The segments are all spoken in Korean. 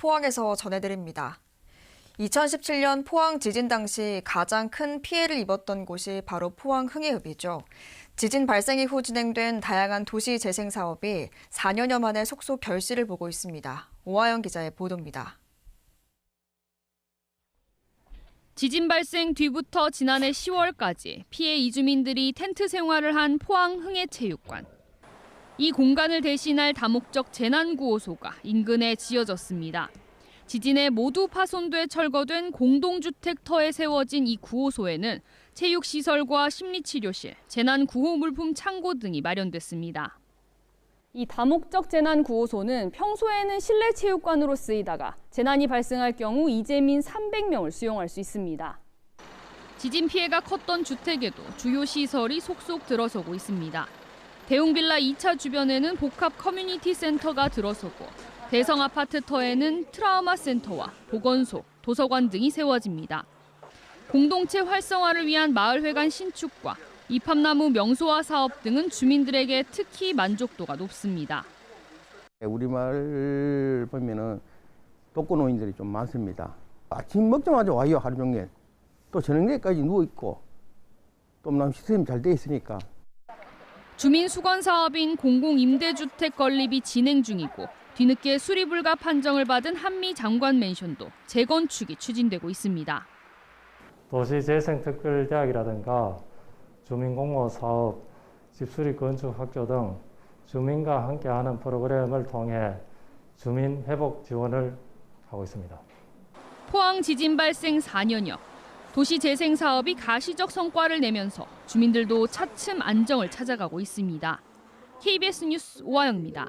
포항에서 전해드립니다. 2017년 포항 지진 당시 가장 큰 피해를 입었던 곳이 바로 포항 흥해읍이죠. 지진 발생 이후 진행된 다양한 도시 재생 사업이 4년여 만에 속속 결실을 보고 있습니다. 오하영 기자의 보도입니다. 지진 발생 뒤부터 지난해 10월까지 피해 이주민들이 텐트 생활을 한 포항 흥해체육관. 이 공간을 대신할 다목적 재난구호소가 인근에 지어졌습니다. 지진에 모두 파손돼 철거된 공동주택터에 세워진 이 구호소에는 체육시설과 심리치료실, 재난구호물품 창고 등이 마련됐습니다. 이 다목적 재난구호소는 평소에는 실내 체육관으로 쓰이다가 재난이 발생할 경우 이재민 300명을 수용할 수 있습니다. 지진 피해가 컸던 주택에도 주요 시설이 속속 들어서고 있습니다. 대웅빌라 2차 주변에는 복합 커뮤니티 센터가 들어서고 대성 아파트 터에는 트라우마 센터와 보건소, 도서관 등이 세워집니다. 공동체 활성화를 위한 마을회관 신축과 이팝나무 명소화 사업 등은 주민들에게 특히 만족도가 높습니다. 우리 마을 보면은 독거 노인들이 좀 많습니다. 아침 먹자마자 와요 하루 종일. 또 저녁에까지 누워 있고 또남 시스템이 잘돼 있으니까 주민 수건 사업인 공공임대주택 건립이 진행 중이고 뒤늦게 수리불가 판정을 받은 한미 장관 맨션도 재건축이 추진되고 있습니다. 도시재생특별대학이라든가 주민공모 사업, 집수리 건축 확조 등 주민과 함께하는 프로그램을 통해 주민 회복 지원을 하고 있습니다. 포항 지진 발생 4년여 도시 재생 사업이 가시적 성과를 내면서 주민들도 차츰 안정을 찾아가고 있습니다. KBS 뉴스 오하영입니다.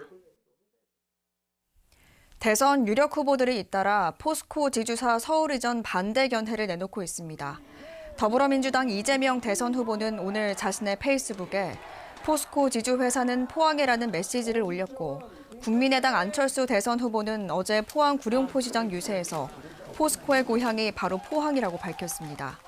대선 유력 후보들이 잇따라 포스코 지주사 서울 이전 반대 견해를 내놓고 있습니다. 더불어민주당 이재명 대선 후보는 오늘 자신의 페이스북에 포스코 지주 회사는 포항에라는 메시지를 올렸고 국민의당 안철수 대선 후보는 어제 포항 구룡포시장 유세에서 포스코의 고향이 바로 포항이라고 밝혔습니다.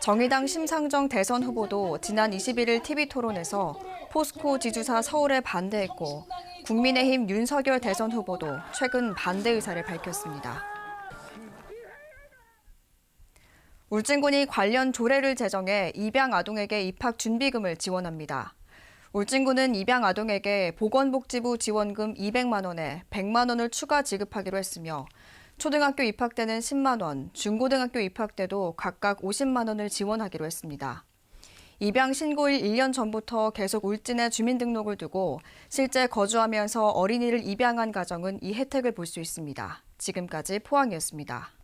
정의당 심상정 대선 후보도 지난 21일 TV 토론에서 포스코 지주사 서울에 반대했고 국민의힘 윤석열 대선 후보도 최근 반대 의사를 밝혔습니다. 울진군이 관련 조례를 제정해 입양 아동에게 입학 준비금을 지원합니다. 울진군은 입양 아동에게 보건복지부 지원금 200만 원에 100만 원을 추가 지급하기로 했으며 초등학교 입학 때는 10만 원, 중고등학교 입학 때도 각각 50만 원을 지원하기로 했습니다. 입양 신고일 1년 전부터 계속 울진에 주민등록을 두고 실제 거주하면서 어린이를 입양한 가정은 이 혜택을 볼 수 있습니다. 지금까지 포항이었습니다.